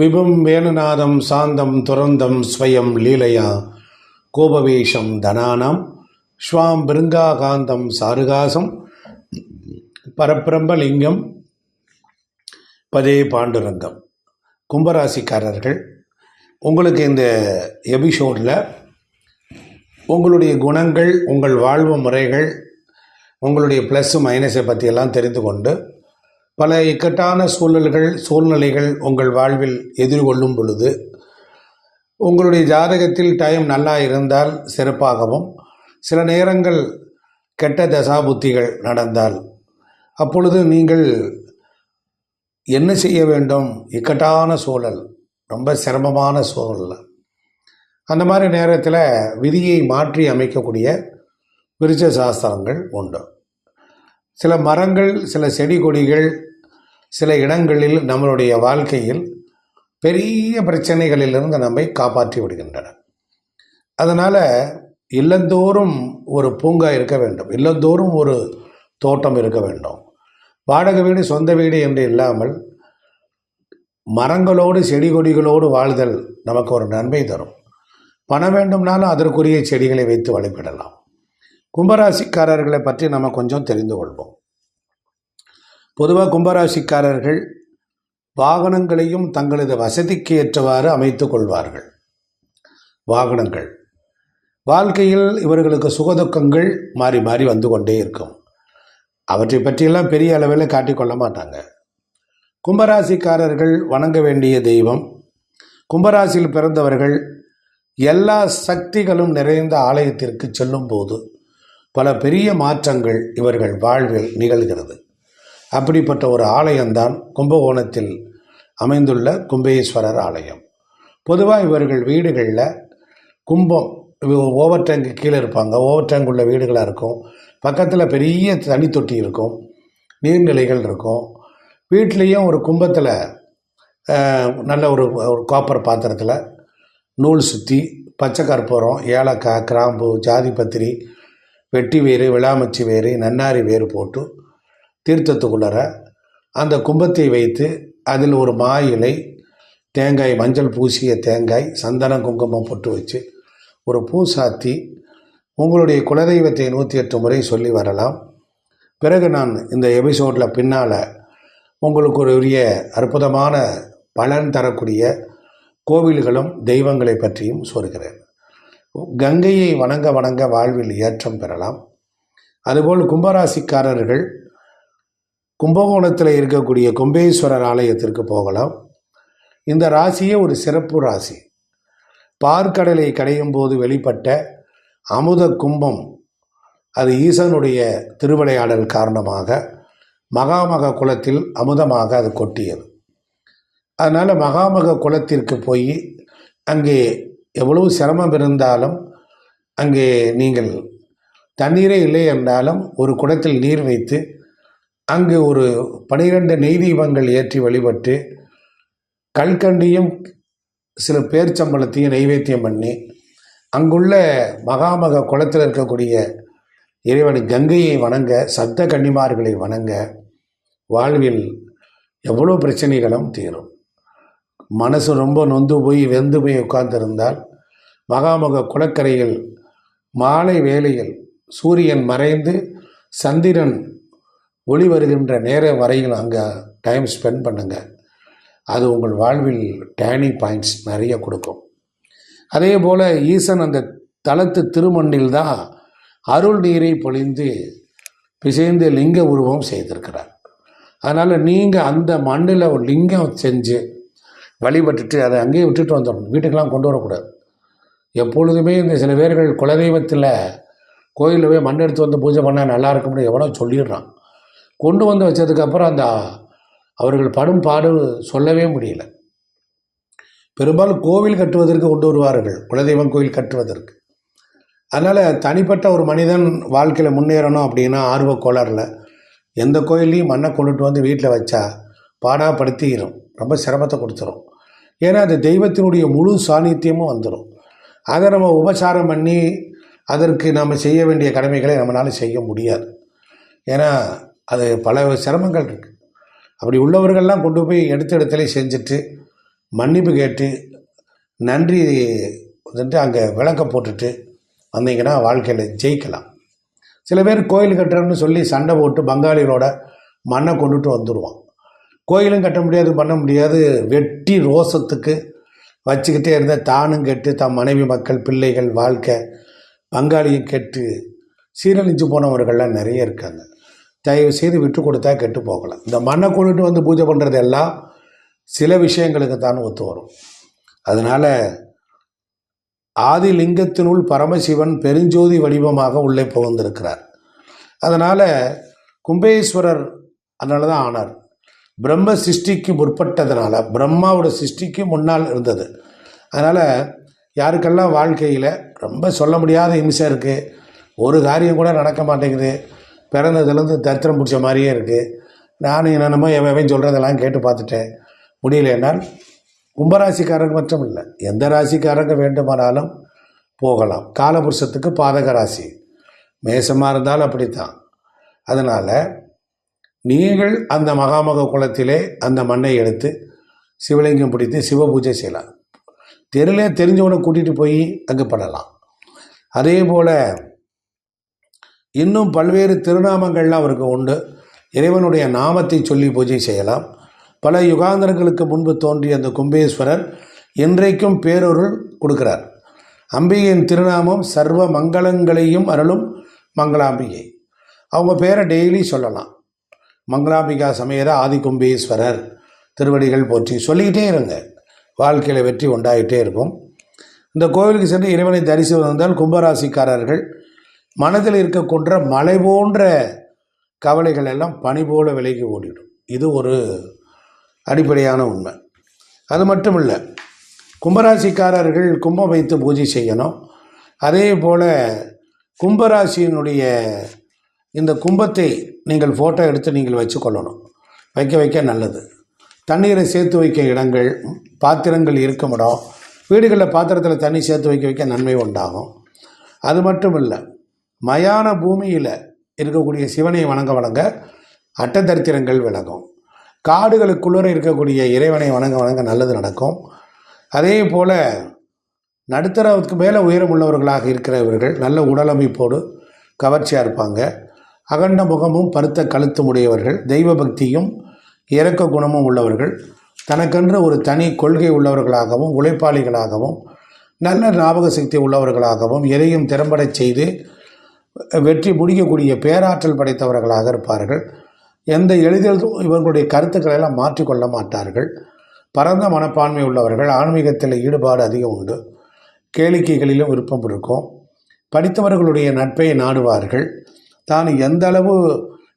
விபும் வேணுநாதம் சாந்தம் துரந்தம் ஸ்வயம் லீலையா. கோபவேஷம் தனானாம். ஸ்வாம் பிருங்காகாந்தம் சாருகாசம். பரபிரம்பலிங்கம் பதே பாண்டுரங்கம். கும்பராசிக்காரர்கள் உங்களுக்கு இந்த எபிசோடில் உங்களுடைய குணங்கள் உங்கள் வாழ்வு முறைகள் உங்களுடைய ப்ளஸ்ஸு மைனஸை பற்றியெல்லாம் தெரிந்து கொண்டு பல இக்கட்டான சூழல்கள் சூழ்நிலைகள் உங்கள் வாழ்வில் எதிர்கொள்ளும் பொழுது உங்களுடைய ஜாதகத்தில் டைம் நல்லா இருந்தால் சிறப்பாகவும் சில நேரங்கள் கெட்ட தசாபுத்திகள் நடந்தால் அப்பொழுது நீங்கள் என்ன செய்ய வேண்டும்? இக்கட்டான சூழல் ரொம்ப சிரமமான சூழல். அந்த மாதிரி நேரத்தில் விதியை மாற்றி அமைக்கக்கூடிய விருச்ச சாஸ்திரங்கள் உண்டு. சில மரங்கள் சில செடி கொடிகள் சில இடங்களில் நம்மளுடைய வாழ்க்கையில் பெரிய பிரச்சனைகளிலிருந்து நம்மை காப்பாற்றி விடுகின்றன. அதனால் இல்லந்தோறும் ஒரு பூங்கா இருக்க வேண்டும். இல்லந்தோறும் ஒரு தோட்டம் இருக்க வேண்டும். வாடகை வீடு சொந்த வீடு என்று இல்லாமல் மரங்களோடு செடி கொடிகளோடு வாழ்தல் நமக்கு ஒரு நன்மை தரும். பணம் வேண்டும்னாலும் அதற்குரிய செடிகளை வைத்து வழிபடலாம். கும்பராசிக்காரர்களை பற்றி நம்ம கொஞ்சம் தெரிந்து கொள்வோம். பொதுவாக கும்பராசிக்காரர்கள் வாகனங்களையும் தங்களது வசதிக்கு ஏற்றவாறு அமைத்து கொள்வார்கள். வாகனங்கள். வாழ்க்கையில் இவர்களுக்கு சுகதுக்கங்கள் மாறி மாறி வந்து கொண்டே இருக்கும். அவற்றை பற்றியெல்லாம் பெரிய அளவில் காட்டிக்கொள்ள மாட்டாங்க. கும்பராசிக்காரர்கள் வணங்க வேண்டிய தெய்வம் கும்பராசியில் பிறந்தவர்கள் எல்லா சக்திகளும் நிறைந்த ஆலயத்திற்கு செல்லும்போது பல பெரிய மாற்றங்கள் இவர்கள் வாழ்வில் நிகழ்கிறது. அப்படிப்பட்ட ஒரு ஆலயம்தான் கும்பகோணத்தில் அமைந்துள்ள கும்பேஸ்வரர் ஆலயம். பொதுவாக இவர்கள் வீடுகளில் கும்பம் ஓவர் டேங்க்கு கீழே இருப்பாங்க. ஓவர் டேங்க் உள்ள வீடுகளாக இருக்கும். பக்கத்தில் பெரிய தனி தொட்டி இருக்கும். நீர்நிலைகள் இருக்கும். வீட்லேயும் ஒரு கும்பத்தில் நல்ல ஒரு ஒரு காப்பர் பாத்திரத்தில் நூல் சுற்றி பச்சை கற்பூரம் ஏலக்காய் கிராம்பு ஜாதி பத்திரி வெட்டி வேறு விளாமச்சி வேறு நன்னாரி வேறு போட்டு தீர்த்தத்துக்குள்ளற அந்த கும்பத்தை வைத்து அதில் ஒரு மா இலை தேங்காய் மஞ்சள் பூசிய தேங்காய் சந்தனம் குங்குமம் பொட்டு வச்சு ஒரு பூ சாத்தி உங்களுடைய குலதெய்வத்தை நூற்றி எட்டு முறை சொல்லி வரலாம். பிறகு நான் இந்த எபிசோடில் பின்னால் உங்களுக்கு ஒரு உரிய அற்புதமான பலன் தரக்கூடிய கோவில்களும் தெய்வங்களை பற்றியும் சொல்கிறேன். கங்கையை வணங்க வணங்க வாழ்வில் ஏற்றம் பெறலாம். அதுபோல் கும்பராசிக்காரர்கள் கும்பகோணத்தில் இருக்கக்கூடிய கும்பேஸ்வரர் ஆலயத்திற்கு போகலாம். இந்த ராசியே ஒரு சிறப்பு ராசி. பார்க்கடலை கடையும் போது வெளிப்பட்ட அமுத கும்பம் அது ஈசனுடைய திருவிளையாடல் காரணமாக மகாமக குலத்தில் அமுதமாக அது கொட்டியது. அதனால் மகாமக குலத்திற்கு போய் அங்கே எவ்வளவு சிரமம் இருந்தாலும் அங்கே நீங்கள் தண்ணீரே இல்லை என்றாலும் ஒரு குடத்தில் நீர் வைத்து அங்கு ஒரு பனிரெண்டு நெய் தீபங்கள் ஏற்றி வழிபட்டு கல்கண்டியும் சில பேர்ச்சம்பளத்தையும் நைவேத்தியம் பண்ணி அங்குள்ள மகாமக குளத்தில் இருக்கக்கூடிய இறைவன் கங்கையை வணங்க சப்த கன்னிமார்களை வணங்க வாழ்வில் எவ்வளோ பிரச்சனைகளும் தீரும். மனசு ரொம்ப நொந்து போய் வெந்து போய் உட்கார்ந்திருந்தால் மகாமக குளக்கரையில் மாலை வேளையில் சூரியன் மறைந்து சந்திரன் ஒளி வருகின்ற நேரம் வரையில் அங்கே டைம் ஸ்பெண்ட் பண்ணுங்கள் அது உங்கள் வாழ்வில் டேர்னிங் பாயிண்ட்ஸ் நிறைய கொடுக்கும். அதே போல் ஈசன் அந்த தளத்து திருமண்ணில் தான் அருள் நீரை பொழிந்து பிசைந்து லிங்க உருவம் செய்திருக்கிறார். அதனால் நீங்கள் அந்த மண்ணில் ஒரு லிங்கம் செஞ்சு வழிபட்டுட்டு அதை அங்கேயே விட்டுட்டு வந்துடணும். வீட்டுக்கெலாம் கொண்டு வரக்கூடாது. எப்பொழுதுமே இந்த சில பேர்கள் குலதெய்வத்தில் கோயிலில் போய் மண் எடுத்து வந்து பூஜை பண்ணால் நல்லா இருக்கும்னு எவனோ சொல்லிடுறான். கொண்டு வந்து வச்சதுக்கப்புறம் அந்த அவர்கள் படும் பாடு சொல்லவே முடியல. பெரும்பாலும் கோவில் கட்டுவதற்கு கொண்டு வருவார்கள். குலதெய்வம் கோயில் கட்டுவதற்கு. அதனால் தனிப்பட்ட ஒரு மனிதன் வாழ்க்கையில் முன்னேறணும் அப்படின்னா ஆர்வ கோளாறில் எந்த கோயில்லையும் மண்ணை கொண்டுட்டு வந்து வீட்டில் வச்சா பாடாப்படுத்திடும் ரொம்ப சிரமத்தை கொடுத்துரும். ஏன்னா அது தெய்வத்தினுடைய முழு சாநித்தியமும் வந்துடும் அதை நம்ம உபசாரம் பண்ணி அதற்கு நம்ம செய்ய வேண்டிய கடமைகளை நம்மளால் செய்ய முடியாது. ஏன்னா அது பல சிரமங்கள் இருக்குது அப்படி உள்ளவர்கள்லாம் கொண்டு போய் எடுத்த இடத்துல செஞ்சுட்டு மன்னிப்பு கேட்டு நன்றி வந்துட்டு அங்கே விளக்க போட்டுட்டு வந்தீங்கன்னா வாழ்க்கையில் ஜெயிக்கலாம். சில பேர் கோயில் கட்டுறோம்னு சொல்லி சண்டை போட்டு பங்காளிகளோட மண்ணை கொண்டுட்டு வந்துடுவான் கோயிலும் கட்ட முடியாது பண்ண முடியாது. வெட்டி ரோசத்துக்கு வச்சுக்கிட்டே இருந்தால் தானும் கெட்டு தம் மனைவி மக்கள் பிள்ளைகள் வாழ்க்கை பங்காளியும் கெட்டு சீரழிஞ்சு போனவர்கள்லாம் நிறைய இருக்காங்க. தயவு செய்து விட்டு கொடுத்தா கெட்டு போகலாம் இந்த மண்ணை கொண்டுட்டு வந்து பூஜை பண்ணுறது எல்லாம் சில விஷயங்களுக்கு தான் ஒத்து வரும். அதனால் ஆதிலிங்கத்தினுள் பரமசிவன் பெருஞ்சோதி வடிவமாக உள்ளே புகுந்திருக்கிறார். அதனால் கும்பேஸ்வரர் அதனால தான் ஆனார். பிரம்ம சிருஷ்டிக்கு முற்பட்டதுனால பிரம்மாவோட சிருஷ்டிக்கு முன்னால் இருந்தது. அதனால் யாருக்கெல்லாம் வாழ்க்கையில் ரொம்ப சொல்ல முடியாத இம்சை இருக்குது ஒரு காரியம் கூட நடக்க மாட்டேங்குது பிறந்ததுலேருந்து தத்திரம் பிடிச்ச மாதிரியே இருக்குது நானும் என்னென்னமோ எவன் எவன் சொல்கிறதெல்லாம் கேட்டு பார்த்துட்டேன். முடியலைன்னால் கும்பராசிக்காரங்க மட்டும் இல்லை. எந்த ராசிக்காரங்க வேண்டுமானாலும் போகலாம். காலபுருஷத்துக்கு பாதக ராசி. மேசமாக இருந்தாலும் அப்படித்தான். அதனால் நீங்கள் அந்த மகாமக குளத்திலே அந்த மண்ணை எடுத்து சிவலிங்கம் பிடித்து சிவ பூஜை செய்யலாம். தெருலே தெரிஞ்சவனை கூட்டிகிட்டு போய் அங்கே பண்ணலாம். அதே போல் இன்னும் பல்வேறு திருநாமங்கள்லாம் அவருக்கு உண்டு. இறைவனுடைய நாமத்தை சொல்லி பூஜை செய்யலாம். பல யுகாந்தரங்களுக்கு முன்பு தோன்றிய அந்த கும்பேஸ்வரர் இன்றைக்கும் பேரொருள் கொடுக்கிறார். அம்பிகையின் திருநாமம் சர்வ மங்களங்களையும் அருளும் மங்களாம்பிகை. அவங்க பேரை டெய்லி சொல்லலாம். மங்களாம்பிகா சமேத ஆதிகும்பேஸ்வரர் திருவடிகள் போற்றி சொல்லிக்கிட்டே இருங்க. வாழ்க்கையில் வெற்றி உண்டாயிட்டே இருக்கும். இந்த கோவிலுக்கு சென்று இறைவனை தரிசி வந்தால் கும்பராசிக்காரர்கள் மனதில் இருக்கக்கூடிய மலை போன்ற கவலைகள் எல்லாம் பனி போல விலகி ஓடிடும். இது ஒரு அடிப்படையான உண்மை. அது மட்டும் இல்லை கும்பராசிக்காரர்கள் கும்பம் வைத்து பூஜை செய்யணும். அதே போல் கும்பராசியினுடைய இந்த கும்பத்தை நீங்கள் ஃபோட்டோ எடுத்து நீங்கள் வச்சுக்கொள்ளணும். வைக்க வைக்க நல்லது. தண்ணீரை சேர்த்து வைக்க இடங்கள் பாத்திரங்கள் இருக்கும் இடம் வீடுகளில் பாத்திரத்தில் தண்ணி சேர்த்து வைக்க வைக்க நன்மை உண்டாகும். அது மட்டும் இல்லை மயான பூமியில் இருக்கக்கூடிய சிவனை வணங்க வணங்க அட்டதரித்திரங்கள் விலகும். காடுகளுக்குள்ளே இருக்கக்கூடிய இறைவனை வணங்க வணங்க நல்லது நடக்கும். அதே போல் நடுத்தரவுக்கு மேலே உயரம் உள்ளவர்களாக இருக்கிறவர்கள் நல்ல உடலமைப்போடு கவர்ச்சியாக இருப்பாங்க. அகண்ட முகமும் பருத்த கழுத்தும் உடையவர்கள் தெய்வ பக்தியும் இரக்க குணமும் உள்ளவர்கள் தனக்கென்று ஒரு தனி கொள்கை உள்ளவர்களாகவும் உழைப்பாளிகளாகவும் நல்ல ஞாபக சக்தி உள்ளவர்களாகவும் எதையும் திறம்படச் செய்து வெற்றி முடிக்கக்கூடிய பேராற்றல் படைத்தவர்களாக இருப்பார்கள். எந்த எளிதில் இவர்களுடைய கருத்துக்களை எல்லாம் மாற்றிக்கொள்ள மாட்டார்கள். பரந்த மனப்பான்மை உள்ளவர்கள் ஆன்மீகத்தில் ஈடுபாடு அதிகம் உண்டு. கேளிக்கைகளிலும் விருப்பம் இருக்கும். படித்தவர்களுடைய நட்பை நாடுவார்கள். தான் எந்த அளவு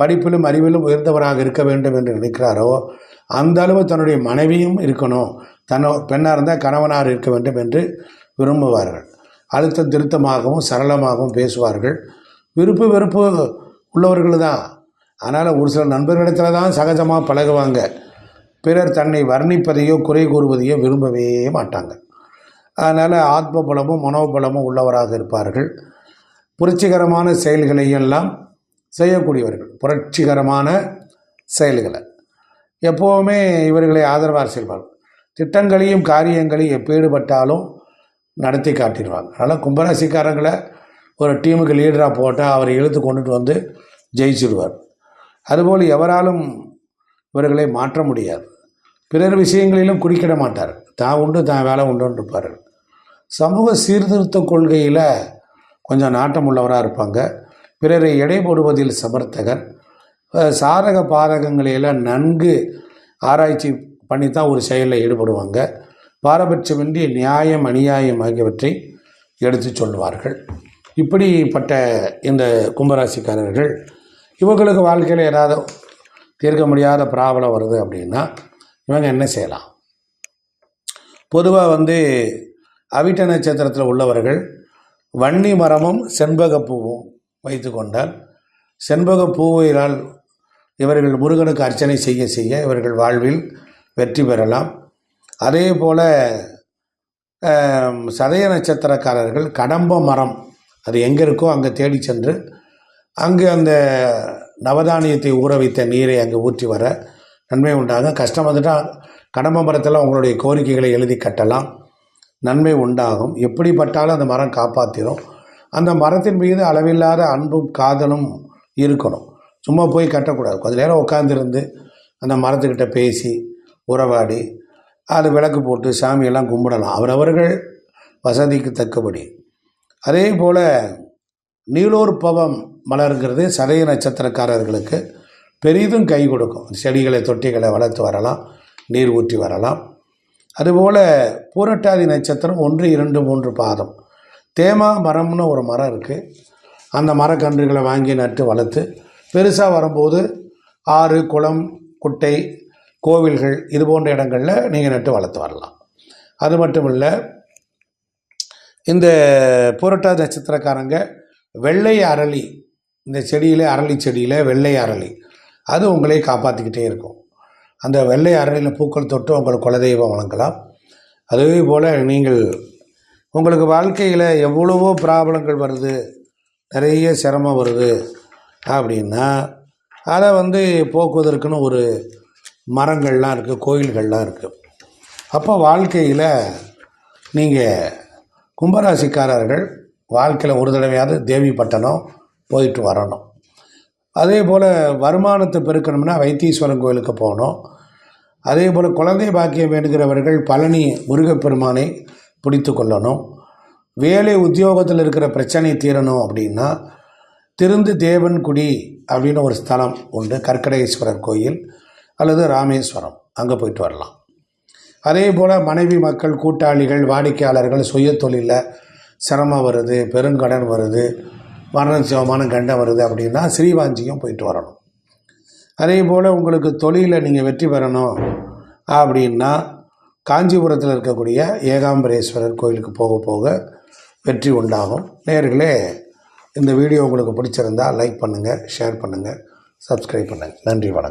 படிப்பிலும் அறிவிலும் உயர்ந்தவராக இருக்க வேண்டும் என்று நினைக்கிறாரோ அந்த அளவு தன்னுடைய மனைவியும் இருக்கணும். தன்னோ பெண்ணாக இருந்தால் கணவனார் இருக்க வேண்டும் என்று விரும்புவார்கள். அழுத்தம் திருத்தமாகவும் சரளமாகவும் பேசுவார்கள். விருப்பு வெறுப்பு உள்ளவர்கள் தான் அதனால் ஒரு சில நண்பர்களிடத்தில் தான் சகஜமாக பழகுவாங்க. பிறர் தன்னை வர்ணிப்பதையோ குறை கூறுவதையோ விரும்பவே மாட்டாங்க. அதனால் ஆத்ம பலமும் மனோபலமும் உள்ளவராக இருப்பார்கள். புரட்சிகரமான செயல்களை எல்லாம் செய்யக்கூடியவர்கள். புரட்சிகரமான செயல்களை. எப்போவுமே இவர்களை ஆதரவாக செய்வார்கள் திட்டங்களையும் காரியங்களையும் எப்பேடுபட்டாலும் நடத்தி காட்டிடுவாங்க. அதனால் கும்பராசிக்காரங்களை ஒரு டீமுக்கு லீடராக போட்டால் அவரை இழுத்து கொண்டுட்டு வந்து ஜெயிச்சிடுவார். அதுபோல் எவராலும் இவர்களை மாற்ற முடியாது. பிறர் விஷயங்களிலும் குறுக்கிட மாட்டார். தான் உண்டு தான் வேலை உண்டுன்னு இருப்பார். சமூக சீர்திருத்த கொள்கையில் கொஞ்சம் நாட்டம் உள்ளவராக இருப்பாங்க. பிறரை எடை போடுவதில் சமர்த்தகர். சாதக பாதகங்களையெல்லாம் நன்கு ஆராய்ச்சி பண்ணி தான் ஒரு செயலில் ஈடுபடுவாங்க. பாரபட்சமின்றி நியாயம் அநியாயம் ஆகியவற்றை எடுத்து சொல்வார்கள் இப்படிப்பட்ட இந்த கும்பராசிக்காரர்கள் இவங்களுக்கு வாழ்க்கையில் ஏதாவது தீர்க்க முடியாத ப்ராப்ளம் வருது அப்படின்னா இவங்க என்ன செய்யலாம்? பொதுவாக வந்து அவிட்ட நட்சத்திரத்தில் உள்ளவர்கள் வன்னி மரமும் செண்பகப்பூவும் வைத்து கொண்டால் செண்பகப்பூவினால் இவர்கள் முருகனுக்கு அர்ச்சனை செய்ய செய்ய இவர்கள் வாழ்வில் வெற்றி பெறலாம். அதே போல் சதய நட்சத்திரக்காரர்கள் கடம்ப மரம் அது எங்கே இருக்கோ அங்கே தேடி சென்று அங்கு அந்த நவதானியத்தை ஊற வைத்த நீரை அங்கே ஊற்றி வர நன்மை உண்டாகும் கஷ்டம் வந்துட்டால் கடம்ப மரத்தில் உங்களுடைய கோரிக்கைகளை எழுதி கட்டலாம். நன்மை உண்டாகும். எப்படிப்பட்டாலும் அந்த மரம் காப்பாற்றிடும் அந்த மரத்தின் மீது அளவில்லாத அன்பும் காதலும் இருக்கணும். சும்மா போய் கட்டக்கூடாது. கொஞ்ச நேரம் உட்காந்துருந்து அந்த மரத்துக்கிட்ட பேசி உறவாடி அது விளக்கு போட்டு சாமியெல்லாம் கும்பிடலாம். அவரவர்கள் வசதிக்கு தக்கபடி. அதே போல் நீலோற்பவம் மலர்கிறது சதய நட்சத்திரக்காரர்களுக்கு பெரிதும் கை கொடுக்கும். செடிகளை தொட்டிகளை வளர்த்து வரலாம் நீர் ஊற்றி வரலாம். அதுபோல் பூரட்டாதி நட்சத்திரம் ஒன்று இரண்டு மூன்று பாதம். தேமா மரம்னு ஒரு மரம் இருக்குது அந்த மரக்கன்றுகளை வாங்கி நட்டு வளர்த்து பெருசாக வரும்போது ஆறு குளம் குட்டை கோவில்கள் இது போன்ற இடங்களில் நீங்கள் நட்டு வளர்த்து வரலாம். அது மட்டும் இல்லை இந்த புரட்டாதி நட்சத்திரக்காரங்க வெள்ளை அரளி இந்த செடியில் அரளி செடியில் வெள்ளை அரளி அது உங்களை காப்பாற்றிக்கிட்டே இருக்கும். அந்த வெள்ளை அரளியில் பூக்கள் தொட்டு உங்கள் குலதெய்வம் வழங்கலாம் அதே போல் நீங்கள் உங்களுக்கு வாழ்க்கையில் எவ்வளவோ ப்ராப்ளங்கள் வருது நிறைய சிரமம் வருது அப்படின்னா அதை வந்து போக்குவதற்குன்னு ஒரு மரங்கள்லாம் இருக்குது கோயில்கள்லாம் இருக்குது அப்போ வாழ்க்கையில் நீங்கள் கும்பராசிக்காரர்கள் வாழ்க்கையில் ஒரு தடவையாவது தேவிப்பட்டணம் போயிட்டு வரணும். அதே போல் வருமானத்தை பெருக்கணும்னா வைத்தீஸ்வரன் கோயிலுக்கு போகணும். அதே போல் குழந்தை பாக்கியம் வேண்டுகிறவர்கள் பழனி முருகப்பெருமானை பிடித்து கொள்ளணும். வேலை உத்தியோகத்தில் இருக்கிற பிரச்சனை தீரணும் அப்படின்னா திருந்து தேவன்குடி அப்படின்னு ஒரு ஸ்தலம் உண்டு. கற்கடேஸ்வரர் கோயில் அல்லது ராமேஸ்வரம். அங்கே போயிட்டு வரலாம். அதே போல் மனைவி மக்கள் கூட்டாளிகள் வாடிக்கையாளர்கள் சுய தொழிலில் சிரமம் வருது பெருங்கடன் வருது மரண சிவமான கண்டம் வருது அப்படின்னா ஸ்ரீவாஞ்சியும் போயிட்டு வரணும். அதே போல் உங்களுக்கு தொழிலில் நீங்கள் வெற்றி பெறணும் அப்படின்னா காஞ்சிபுரத்தில் இருக்கக்கூடிய ஏகாம்பரேஸ்வரர் கோயிலுக்கு போக போக வெற்றி உண்டாகும். நேர்களே இந்த வீடியோ உங்களுக்கு பிடிச்சிருந்தா லைக் பண்ணுங்கள் ஷேர் பண்ணுங்கள் சப்ஸ்கிரைப் பண்ணுங்கள் நன்றி வணக்கம்.